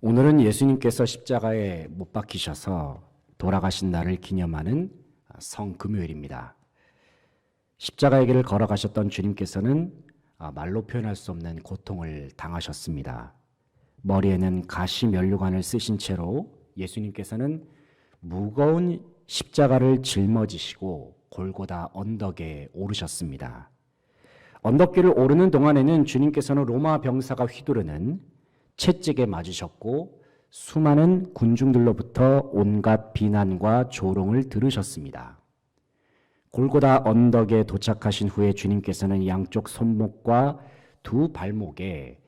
오늘은 예수님께서 십자가에 못 박히셔서 돌아가신 날을 기념하는 성금요일입니다. 십자가의 길을 걸어가셨던 주님께서는 아, 말로 표현할 수 없는 고통을 당하셨습니다. 머리에는 가시 면류관을 쓰신 채로 예수님께서는 무거운 십자가를 짊어지시고 골고다 언덕에 오르셨습니다. 언덕길을 오르는 동안에는 주님께서는 로마 병사가 휘두르는 채찍에 맞으셨고 수많은 군중들로부터 온갖 비난과 조롱을 들으셨습니다. 골고다 언덕에 도착하신 후에 주님께서는 양쪽 손목과 두 발목에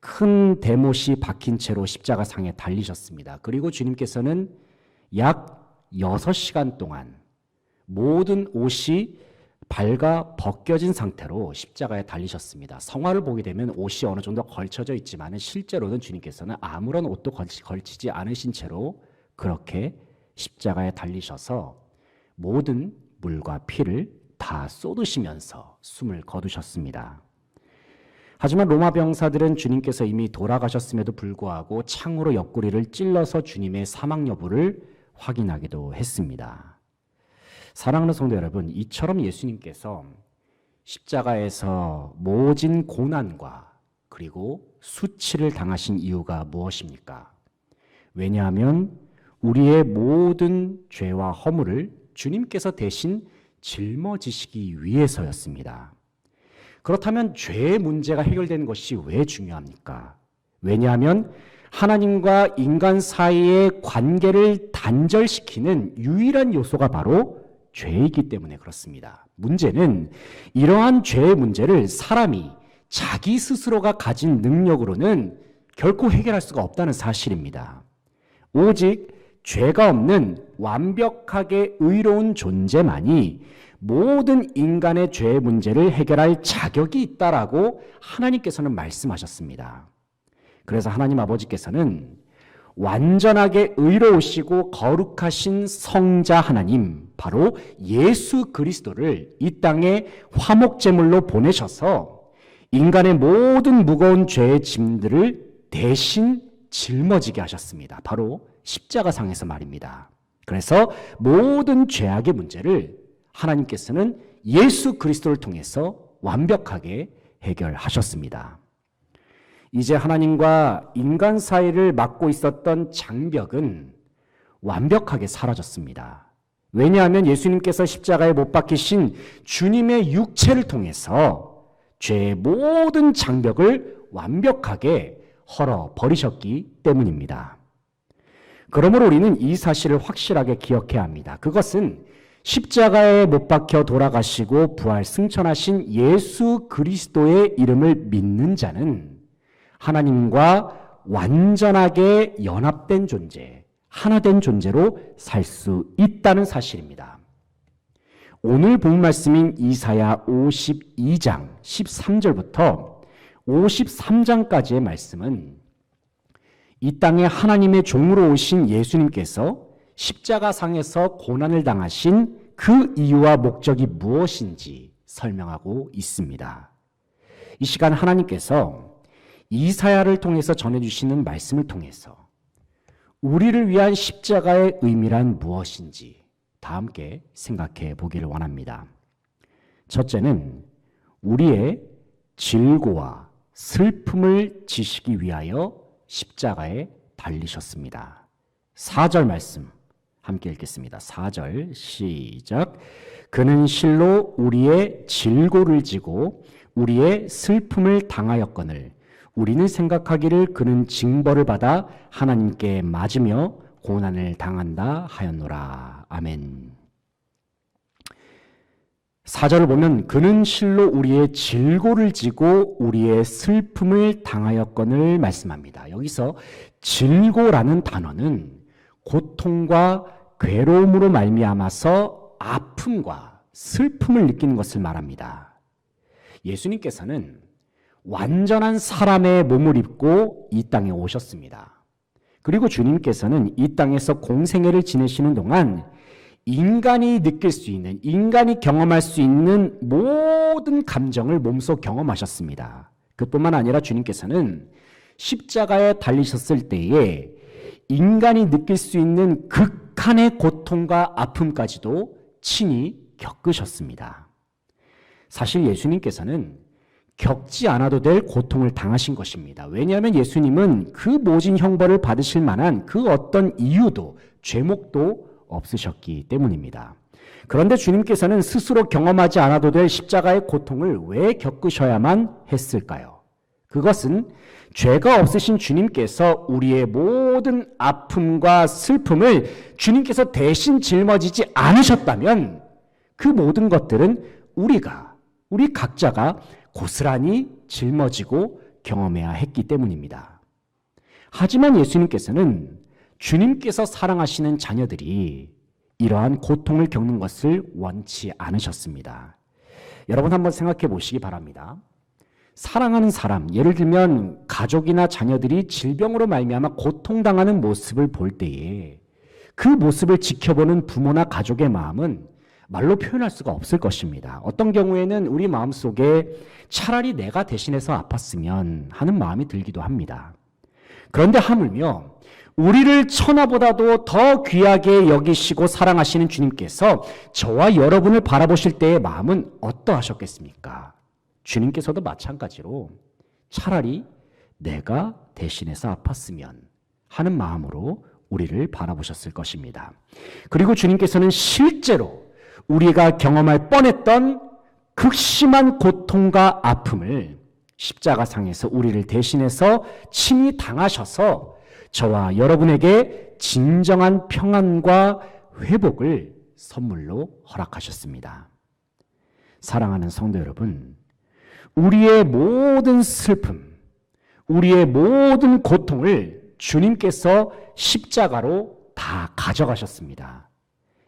큰 대못이 박힌 채로 십자가 상에 달리셨습니다. 그리고 주님께서는 약 6시간 동안 모든 옷이 발가 벗겨진 상태로 십자가에 달리셨습니다. 성화를 보게 되면 옷이 어느 정도 걸쳐져 있지만 실제로는 주님께서는 아무런 옷도 걸치지 않으신 채로 그렇게 십자가에 달리셔서 모든 물과 피를 다 쏟으시면서 숨을 거두셨습니다. 하지만 로마 병사들은 주님께서 이미 돌아가셨음에도 불구하고 창으로 옆구리를 찔러서 주님의 사망 여부를 확인하기도 했습니다. 사랑하는 성도 여러분, 이처럼 예수님께서 십자가에서 모진 고난과 그리고 수치를 당하신 이유가 무엇입니까? 왜냐하면 우리의 모든 죄와 허물을 주님께서 대신 짊어지시기 위해서였습니다. 그렇다면 죄의 문제가 해결되는 것이 왜 중요합니까? 왜냐하면 하나님과 인간 사이의 관계를 단절시키는 유일한 요소가 바로 죄이기 때문에 그렇습니다. 문제는 이러한 죄의 문제를 사람이 자기 스스로가 가진 능력으로는 결코 해결할 수가 없다는 사실입니다. 오직 죄가 없는 완벽하게 의로운 존재만이 모든 인간의 죄의 문제를 해결할 자격이 있다라고 하나님께서는 말씀하셨습니다. 그래서 하나님 아버지께서는 완전하게 의로우시고 거룩하신 성자 하나님, 바로 예수 그리스도를 이 땅에 화목제물로 보내셔서 인간의 모든 무거운 죄의 짐들을 대신 짊어지게 하셨습니다. 바로 십자가상에서 말입니다. 그래서 모든 죄악의 문제를 하나님께서는 예수 그리스도를 통해서 완벽하게 해결하셨습니다. 이제 하나님과 인간 사이를 막고 있었던 장벽은 완벽하게 사라졌습니다. 왜냐하면 예수님께서 십자가에 못 박히신 주님의 육체를 통해서 죄의 모든 장벽을 완벽하게 헐어 버리셨기 때문입니다. 그러므로 우리는 이 사실을 확실하게 기억해야 합니다. 그것은 십자가에 못 박혀 돌아가시고 부활 승천하신 예수 그리스도의 이름을 믿는 자는 하나님과 완전하게 연합된 존재, 하나된 존재로 살 수 있다는 사실입니다. 오늘 본 말씀인 이사야 52장 13절부터 53장까지의 말씀은 이 땅에 하나님의 종으로 오신 예수님께서 십자가상에서 고난을 당하신 그 이유와 목적이 무엇인지 설명하고 있습니다. 이 시간 하나님께서 이사야를 통해서 전해주시는 말씀을 통해서 우리를 위한 십자가의 의미란 무엇인지 다 함께 생각해 보기를 원합니다. 첫째는 우리의 질고와 슬픔을 지시기 위하여 십자가에 달리셨습니다. 4절 말씀 함께 읽겠습니다. 4절 시작. 그는 실로 우리의 질고를 지고 우리의 슬픔을 당하였거늘 우리는 생각하기를 그는 징벌을 받아 하나님께 맞으며 고난을 당한다 하였노라. 아멘. 사절을 보면 그는 실로 우리의 질고를 지고 우리의 슬픔을 당하였건을 말씀합니다. 여기서 질고라는 단어는 고통과 괴로움으로 말미암아서 아픔과 슬픔을 느끼는 것을 말합니다. 예수님께서는 완전한 사람의 몸을 입고 이 땅에 오셨습니다. 그리고 주님께서는 이 땅에서 공생애를 지내시는 동안 인간이 느낄 수 있는, 인간이 경험할 수 있는 모든 감정을 몸소 경험하셨습니다. 그뿐만 아니라 주님께서는 십자가에 달리셨을 때에 인간이 느낄 수 있는 극한의 고통과 아픔까지도 친히 겪으셨습니다. 사실 예수님께서는 겪지 않아도 될 고통을 당하신 것입니다. 왜냐하면 예수님은 그 모진 형벌을 받으실 만한 그 어떤 이유도 죄목도 없으셨기 때문입니다. 그런데 주님께서는 스스로 경험하지 않아도 될 십자가의 고통을 왜 겪으셔야만 했을까요? 그것은 죄가 없으신 주님께서 우리의 모든 아픔과 슬픔을 주님께서 대신 짊어지지 않으셨다면 그 모든 것들은 우리가, 우리 각자가 고스란히 짊어지고 경험해야 했기 때문입니다. 하지만 예수님께서는 주님께서 사랑하시는 자녀들이 이러한 고통을 겪는 것을 원치 않으셨습니다. 여러분 한번 생각해 보시기 바랍니다. 사랑하는 사람, 예를 들면 가족이나 자녀들이 질병으로 말미암아 고통당하는 모습을 볼 때에 그 모습을 지켜보는 부모나 가족의 마음은 말로 표현할 수가 없을 것입니다. 어떤 경우에는 우리 마음 속에 차라리 내가 대신해서 아팠으면 하는 마음이 들기도 합니다. 그런데 하물며 우리를 천하보다도 더 귀하게 여기시고 사랑하시는 주님께서 저와 여러분을 바라보실 때의 마음은 어떠하셨겠습니까? 주님께서도 마찬가지로 차라리 내가 대신해서 아팠으면 하는 마음으로 우리를 바라보셨을 것입니다. 그리고 주님께서는 실제로 우리가 경험할 뻔했던 극심한 고통과 아픔을 십자가상에서 우리를 대신해서 친히 당하셔서 저와 여러분에게 진정한 평안과 회복을 선물로 허락하셨습니다. 사랑하는 성도 여러분, 우리의 모든 슬픔, 우리의 모든 고통을 주님께서 십자가로 다 가져가셨습니다.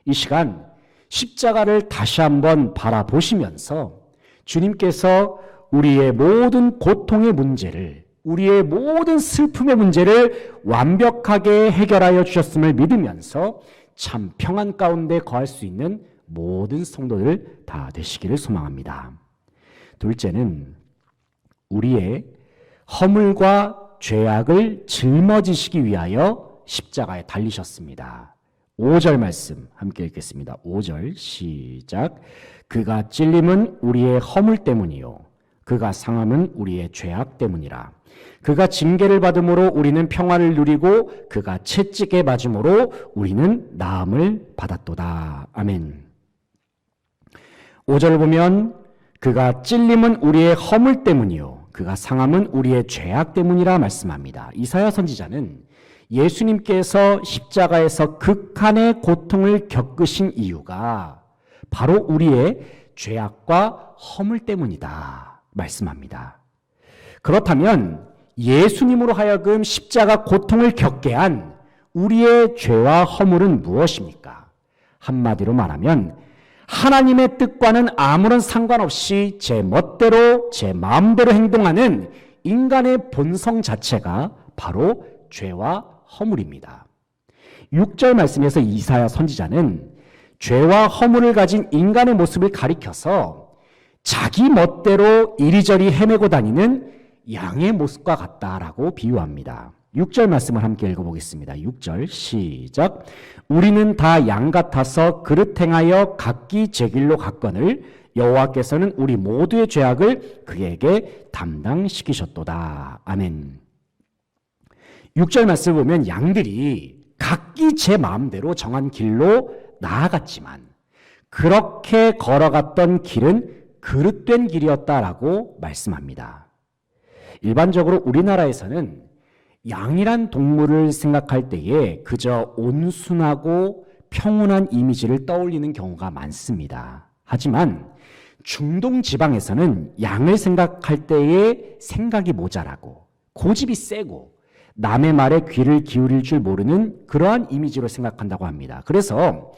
이 시간 십자가를 다시 한번 바라보시면서 주님께서 우리의 모든 고통의 문제를 우리의 모든 슬픔의 문제를 완벽하게 해결하여 주셨음을 믿으면서 참 평안 가운데 거할 수 있는 모든 성도들 다 되시기를 소망합니다. 둘째는 우리의 허물과 죄악을 짊어지시기 위하여 십자가에 달리셨습니다. 5절 말씀 함께 읽겠습니다. 5절 시작. 그가 찔림은 우리의 허물 때문이요. 그가 상함은 우리의 죄악 때문이라. 그가 징계를 받음으로 우리는 평화를 누리고 그가 채찍에 맞음으로 우리는 나음을 받았도다. 아멘. 5절 보면 그가 찔림은 우리의 허물 때문이요. 그가 상함은 우리의 죄악 때문이라 말씀합니다. 이사야 선지자는 예수님께서 십자가에서 극한의 고통을 겪으신 이유가 바로 우리의 죄악과 허물 때문이다. 말씀합니다. 그렇다면 예수님으로 하여금 십자가 고통을 겪게 한 우리의 죄와 허물은 무엇입니까? 한마디로 말하면 하나님의 뜻과는 아무런 상관없이 제 멋대로 제 마음대로 행동하는 인간의 본성 자체가 바로 죄와 허물입니다. 6절 말씀에서 이사야 선지자는 죄와 허물을 가진 인간의 모습을 가리켜서 자기 멋대로 이리저리 헤매고 다니는 양의 모습과 같다라고 비유합니다. 6절 말씀을 함께 읽어보겠습니다. 6절 시작. 우리는 다 양 같아서 그릇 행하여 각기 제 길로 갔거늘 여호와께서는 우리 모두의 죄악을 그에게 담당시키셨도다. 아멘. 6절 말씀을 보면 양들이 각기 제 마음대로 정한 길로 나아갔지만 그렇게 걸어갔던 길은 그릇된 길이었다라고 말씀합니다. 일반적으로 우리나라에서는 양이란 동물을 생각할 때에 그저 온순하고 평온한 이미지를 떠올리는 경우가 많습니다. 하지만 중동 지방에서는 양을 생각할 때에 생각이 모자라고 고집이 세고 남의 말에 귀를 기울일 줄 모르는 그러한 이미지로 생각한다고 합니다. 그래서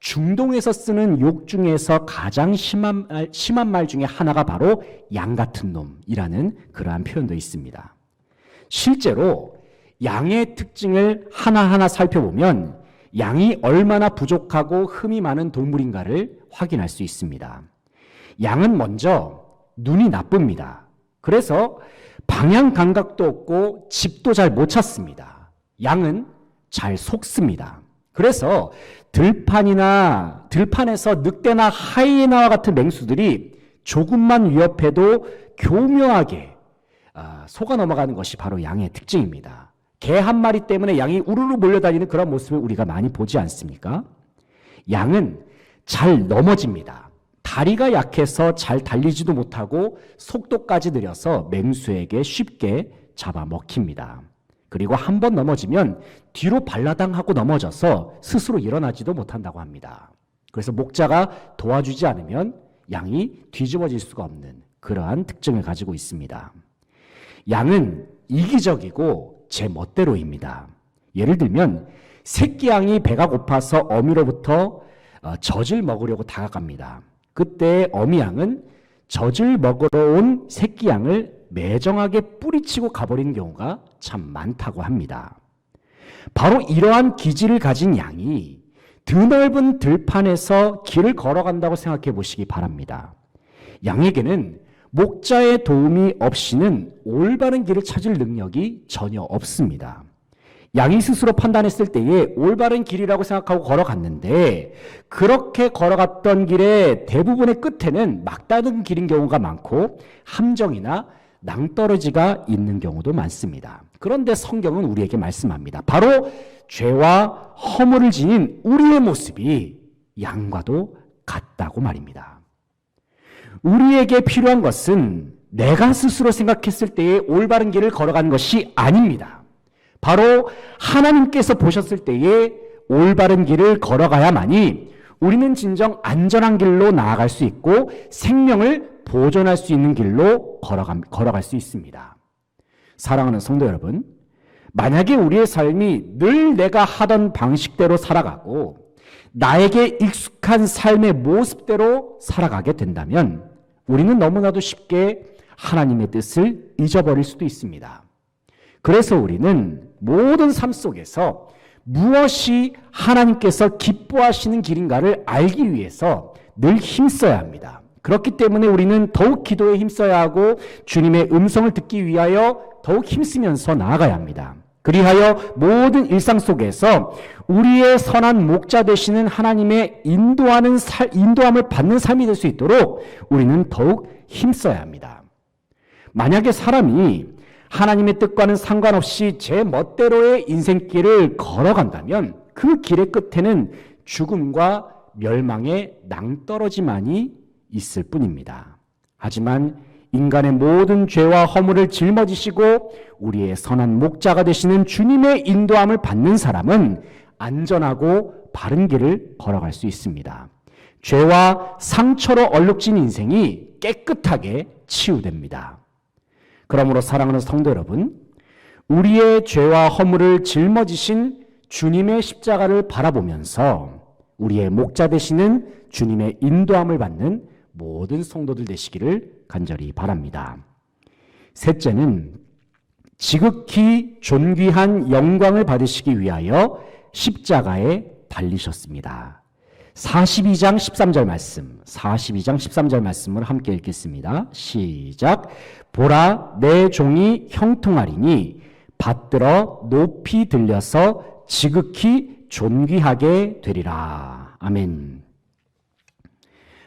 중동에서 쓰는 욕 중에서 가장 심한 말, 심한 말 중에 하나가 바로 양 같은 놈이라는 그러한 표현도 있습니다. 실제로 양의 특징을 하나하나 살펴보면 양이 얼마나 부족하고 흠이 많은 동물인가를 확인할 수 있습니다. 양은 먼저 눈이 나쁩니다. 그래서 방향 감각도 없고 집도 잘 못 찾습니다. 양은 잘 속습니다. 그래서 들판이나 들판에서 늑대나 하이에나와 같은 맹수들이 조금만 위협해도 교묘하게 아, 속아 넘어가는 것이 바로 양의 특징입니다. 개 한 마리 때문에 양이 우르르 몰려다니는 그런 모습을 우리가 많이 보지 않습니까? 양은 잘 넘어집니다. 다리가 약해서 잘 달리지도 못하고 속도까지 느려서 맹수에게 쉽게 잡아먹힙니다. 그리고 한 번 넘어지면 뒤로 발라당하고 넘어져서 스스로 일어나지도 못한다고 합니다. 그래서 목자가 도와주지 않으면 양이 뒤집어질 수가 없는 그러한 특징을 가지고 있습니다. 양은 이기적이고 제 멋대로입니다. 예를 들면 새끼 양이 배가 고파서 어미로부터 어, 젖을 먹으려고 다가갑니다. 그때 어미 양은 젖을 먹으러 온 새끼 양을 매정하게 뿌리치고 가버리는 경우가 참 많다고 합니다. 바로 이러한 기질을 가진 양이 드넓은 들판에서 길을 걸어간다고 생각해 보시기 바랍니다. 양에게는 목자의 도움이 없이는 올바른 길을 찾을 능력이 전혀 없습니다. 양이 스스로 판단했을 때에 올바른 길이라고 생각하고 걸어갔는데 그렇게 걸어갔던 길의 대부분의 끝에는 막다른 길인 경우가 많고 함정이나 낭떠러지가 있는 경우도 많습니다. 그런데 성경은 우리에게 말씀합니다. 바로 죄와 허물을 지닌 우리의 모습이 양과도 같다고 말입니다. 우리에게 필요한 것은 내가 스스로 생각했을 때의 올바른 길을 걸어가는 것이 아닙니다. 바로 하나님께서 보셨을 때에 올바른 길을 걸어가야만이 우리는 진정 안전한 길로 나아갈 수 있고 생명을 보존할 수 있는 길로 걸어가, 걸어갈 수 있습니다. 사랑하는 성도 여러분, 만약에 우리의 삶이 늘 내가 하던 방식대로 살아가고 나에게 익숙한 삶의 모습대로 살아가게 된다면 우리는 너무나도 쉽게 하나님의 뜻을 잊어버릴 수도 있습니다. 그래서 우리는 모든 삶 속에서 무엇이 하나님께서 기뻐하시는 길인가를 알기 위해서 늘 힘써야 합니다. 그렇기 때문에 우리는 더욱 기도에 힘써야 하고 주님의 음성을 듣기 위하여 더욱 힘쓰면서 나아가야 합니다. 그리하여 모든 일상 속에서 우리의 선한 목자 되시는 하나님의 인도하는 살, 인도함을 받는 삶이 될 수 있도록 우리는 더욱 힘써야 합니다. 만약에 사람이 하나님의 뜻과는 상관없이 제 멋대로의 인생길을 걸어간다면 그 길의 끝에는 죽음과 멸망의 낭떠러지만이 있을 뿐입니다. 하지만 인간의 모든 죄와 허물을 짊어지시고 우리의 선한 목자가 되시는 주님의 인도함을 받는 사람은 안전하고 바른 길을 걸어갈 수 있습니다. 죄와 상처로 얼룩진 인생이 깨끗하게 치유됩니다. 그러므로 사랑하는 성도 여러분, 우리의 죄와 허물을 짊어지신 주님의 십자가를 바라보면서 우리의 목자 되시는 주님의 인도함을 받는 모든 성도들 되시기를 간절히 바랍니다. 셋째는 지극히 존귀한 영광을 받으시기 위하여 십자가에 달리셨습니다. 42장 13절 말씀, 42장 13절 말씀을 함께 읽겠습니다. 시작. 보라, 내 종이 형통하리니 받들어 높이 들려서 지극히 존귀하게 되리라. 아멘.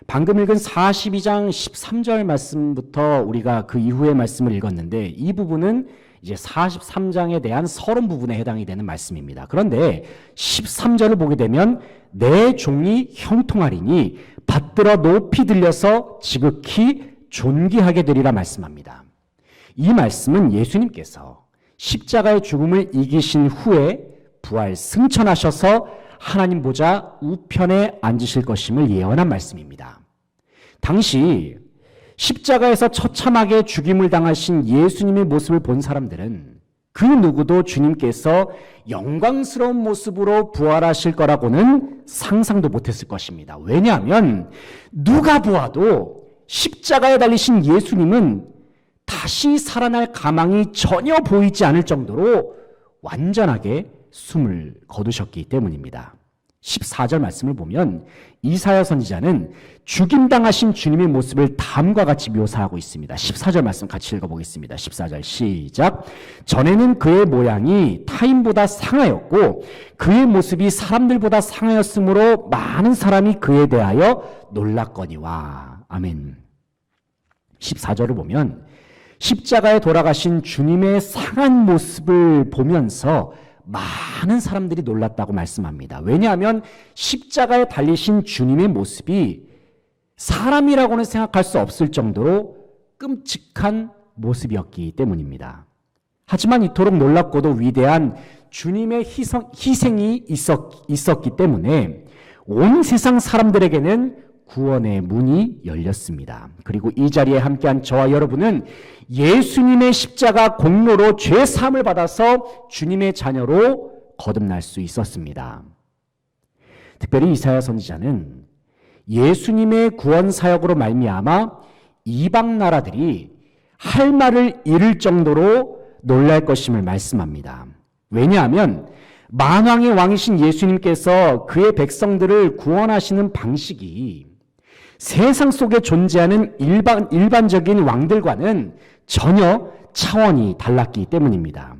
방금 읽은 42장 13절 말씀부터 우리가 그 이후의 말씀을 읽었는데 이 부분은 이제 43장에 대한 서론 부분에 해당이 되는 말씀입니다. 그런데 13절을 보게 되면 내 종이 형통하리니 받들어 높이 들려서 지극히 존귀하게 되리라 말씀합니다. 이 말씀은 예수님께서 십자가의 죽음을 이기신 후에 부활 승천하셔서 하나님 보좌 우편에 앉으실 것임을 예언한 말씀입니다. 당시 십자가에서 처참하게 죽임을 당하신 예수님의 모습을 본 사람들은 그 누구도 주님께서 영광스러운 모습으로 부활하실 거라고는 상상도 못했을 것입니다. 왜냐하면 누가 보아도 십자가에 달리신 예수님은 다시 살아날 가망이 전혀 보이지 않을 정도로 완전하게 숨을 거두셨기 때문입니다. 14절 말씀을 보면 이사야 선지자는 죽임당하신 주님의 모습을 다음과 같이 묘사하고 있습니다. 14절 말씀 같이 읽어보겠습니다. 14절 시작. 전에는 그의 모양이 타인보다 상하였고 그의 모습이 사람들보다 상하였으므로 많은 사람이 그에 대하여 놀랐거니와. 아멘. 14절을 보면 십자가에 돌아가신 주님의 상한 모습을 보면서 많은 사람들이 놀랐다고 말씀합니다. 왜냐하면 십자가에 달리신 주님의 모습이 사람이라고는 생각할 수 없을 정도로 끔찍한 모습이었기 때문입니다. 하지만 이토록 놀랍고도 위대한 주님의 희성, 희생이 있었, 있었기 때문에 온 세상 사람들에게는 구원의 문이 열렸습니다. 그리고 이 자리에 함께한 저와 여러분은 예수님의 십자가 공로로 죄 사함을 받아서 주님의 자녀로 거듭날 수 있었습니다. 특별히 이사야 선지자는 예수님의 구원 사역으로 말미암아 이방 나라들이 할 말을 잃을 정도로 놀랄 것임을 말씀합니다. 왜냐하면 만왕의 왕이신 예수님께서 그의 백성들을 구원하시는 방식이 세상 속에 존재하는 일반, 일반적인 왕들과는 전혀 차원이 달랐기 때문입니다.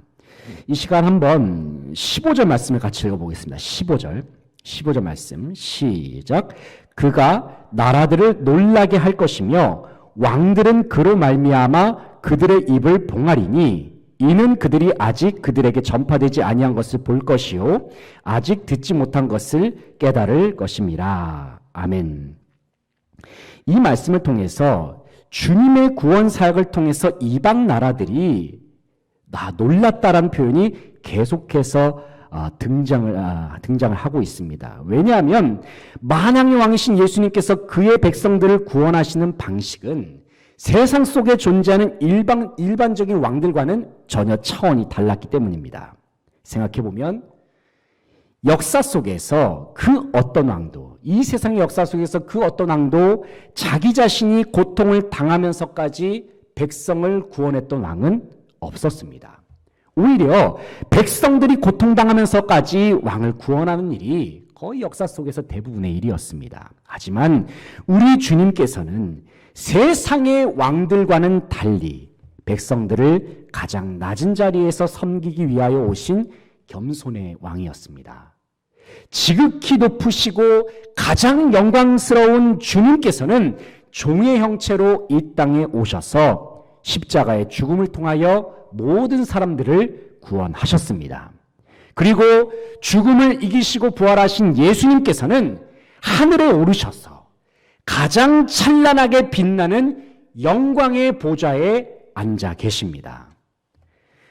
이 시간 한번 15절 말씀을 같이 읽어보겠습니다. 15절. 15절 말씀 시작. 그가 나라들을 놀라게 할 것이며 왕들은 그로 말미암아 그들의 입을 봉하리니 이는 그들이 아직 그들에게 전파되지 아니한 것을 볼 것이요 아직 듣지 못한 것을 깨달을 것임이라. 아멘. 이 말씀을 통해서 주님의 구원 사역을 통해서 이방 나라들이 나 놀랐다라는 표현이 계속해서 어, 등장을 아, 등장을 하고 있습니다. 왜냐하면 만왕의 왕이신 예수님께서 그의 백성들을 구원하시는 방식은 세상 속에 존재하는 일반 일반적인 왕들과는 전혀 차원이 달랐기 때문입니다. 생각해 보면 역사 속에서 그 어떤 왕도, 이 세상의 역사 속에서 그 어떤 왕도 자기 자신이 고통을 당하면서까지 백성을 구원했던 왕은 없었습니다. 오히려 백성들이 고통당하면서까지 왕을 구원하는 일이 거의 역사 속에서 대부분의 일이었습니다. 하지만 우리 주님께서는 세상의 왕들과는 달리 백성들을 가장 낮은 자리에서 섬기기 위하여 오신 겸손의 왕이었습니다. 지극히 높으시고 가장 영광스러운 주님께서는 종의 형체로 이 땅에 오셔서 십자가의 죽음을 통하여 모든 사람들을 구원하셨습니다. 그리고 죽음을 이기시고 부활하신 예수님께서는 하늘에 오르셔서 가장 찬란하게 빛나는 영광의 보좌에 앉아 계십니다.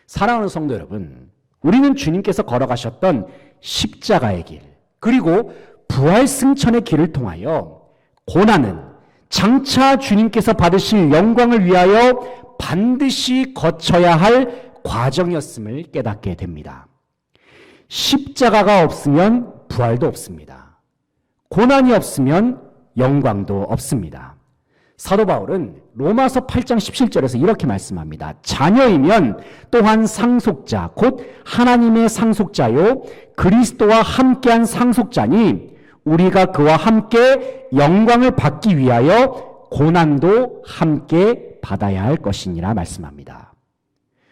사랑하는 성도 여러분, 우리는 주님께서 걸어가셨던 십자가의 길, 그리고 부활 승천의 길을 통하여 고난은 장차 주님께서 받으실 영광을 위하여 반드시 거쳐야 할 과정이었음을 깨닫게 됩니다. 십자가가 없으면 부활도 없습니다. 고난이 없으면 영광도 없습니다. 사도 바울은 로마서 8장 17절에서 이렇게 말씀합니다. 자녀이면 또한 상속자, 곧 하나님의 상속자요, 그리스도와 함께한 상속자니 우리가 그와 함께 영광을 받기 위하여 고난도 함께 받아야 할 것이니라 말씀합니다.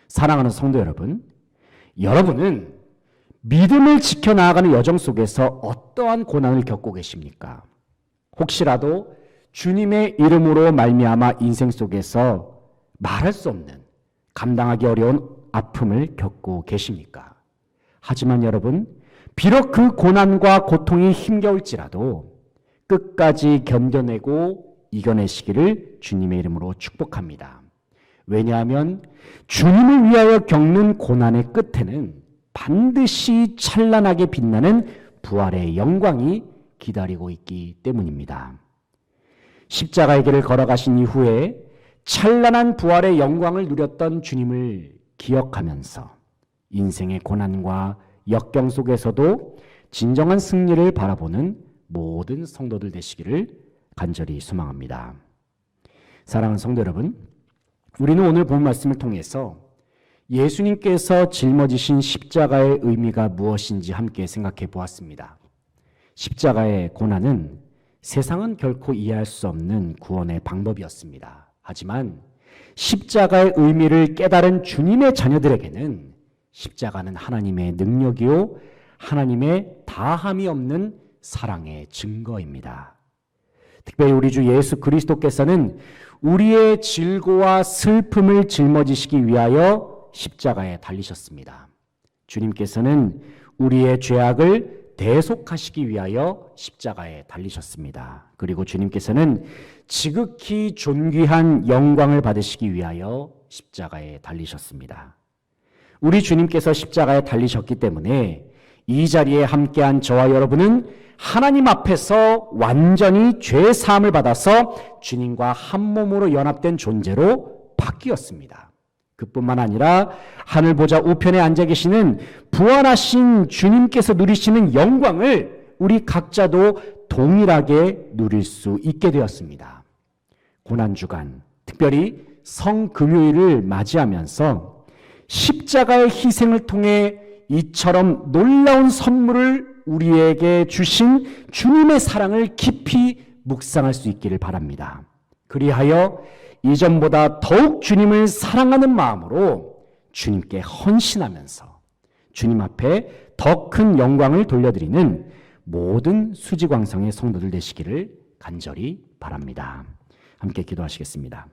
사랑하는 성도 여러분, 여러분은 믿음을 지켜나가는 여정 속에서 어떠한 고난을 겪고 계십니까? 혹시라도 주님의 이름으로 말미암아 인생 속에서 말할 수 없는 감당하기 어려운 아픔을 겪고 계십니까? 하지만 여러분, 비록 그 고난과 고통이 힘겨울지라도 끝까지 견뎌내고 이겨내시기를 주님의 이름으로 축복합니다. 왜냐하면 주님을 위하여 겪는 고난의 끝에는 반드시 찬란하게 빛나는 부활의 영광이 기다리고 있기 때문입니다. 십자가의 길을 걸어가신 이후에 찬란한 부활의 영광을 누렸던 주님을 기억하면서 인생의 고난과 역경 속에서도 진정한 승리를 바라보는 모든 성도들 되시기를 간절히 소망합니다. 사랑하는 성도 여러분, 우리는 오늘 본 말씀을 통해서 예수님께서 짊어지신 십자가의 의미가 무엇인지 함께 생각해 보았습니다. 십자가의 고난은 세상은 결코 이해할 수 없는 구원의 방법이었습니다. 하지만 십자가의 의미를 깨달은 주님의 자녀들에게는 십자가는 하나님의 능력이요, 하나님의 다함이 없는 사랑의 증거입니다. 특별히 우리 주 예수 그리스도께서는 우리의 질고와 슬픔을 짊어지시기 위하여 십자가에 달리셨습니다. 주님께서는 우리의 죄악을 대속하시기 위하여 십자가에 달리셨습니다. 그리고 주님께서는 지극히 존귀한 영광을 받으시기 위하여 십자가에 달리셨습니다. 우리 주님께서 십자가에 달리셨기 때문에 이 자리에 함께한 저와 여러분은 하나님 앞에서 완전히 죄 사함을 받아서 주님과 한 몸으로 연합된 존재로 바뀌었습니다. 그뿐만 아니라 하늘 보좌 우편에 앉아 계시는 부활하신 주님께서 누리시는 영광을 우리 각자도 동일하게 누릴 수 있게 되었습니다. 고난 주간, 특별히 성금요일을 맞이하면서 십자가의 희생을 통해 이처럼 놀라운 선물을 우리에게 주신 주님의 사랑을 깊이 묵상할 수 있기를 바랍니다. 그리하여 이전보다 더욱 주님을 사랑하는 마음으로 주님께 헌신하면서 주님 앞에 더 큰 영광을 돌려드리는 모든 수지광성의 성도들 되시기를 간절히 바랍니다. 함께 기도하시겠습니다.